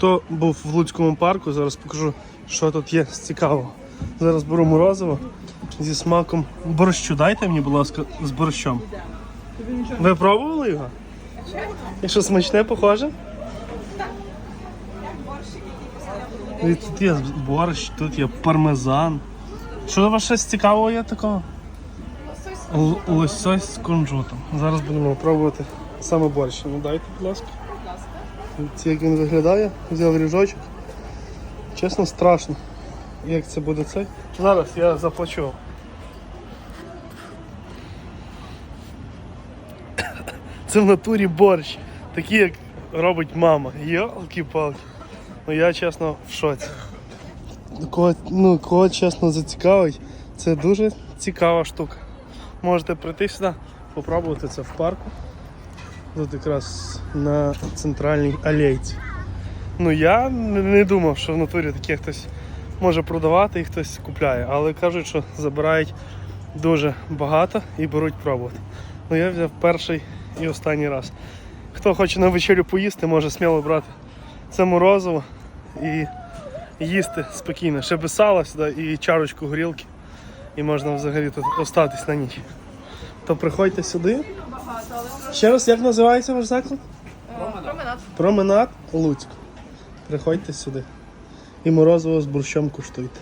Хто був в Луцькому парку, зараз покажу, що тут є цікавого. Зараз беру морозиво зі смаком борщу. Дайте мені, будь ласка, з борщом. Ви пробували його? І що смачне, похоже? І тут є борщ, тут є пармезан. Що у вас щось цікавого є такого? Лосось з кунжутом. Зараз будемо пробувати саме борщ. Ну дайте, будь ласка. Це як він виглядає, взяв ріжочок. Чесно, страшно. Як це буде це? Зараз я заплачу. Це в натурі борщ. Такий, як робить мама. Йолки-палки. Ну я чесно в шоці. Кого, ну, кого чесно зацікавить, це дуже цікава штука. Можете прийти сюди, попробувати це в парку. Тут якраз на центральній алейці. Ну я не думав, що в натурі таке хтось може продавати і хтось купляє, але кажуть, що забирають дуже багато і беруть пробувати. Ну я взяв перший і останній раз. Хто хоче на вечерю поїсти, може сміло брати це морозиво і їсти спокійно. Ще без сала сюди і чарочку горілки. І можна взагалі тут остатись на ніч. То приходьте сюди. Ще раз, як називається ваш заклад? Променад. Променад Луцьк. Приходьте сюди. І морозиво з борщом куштуйте.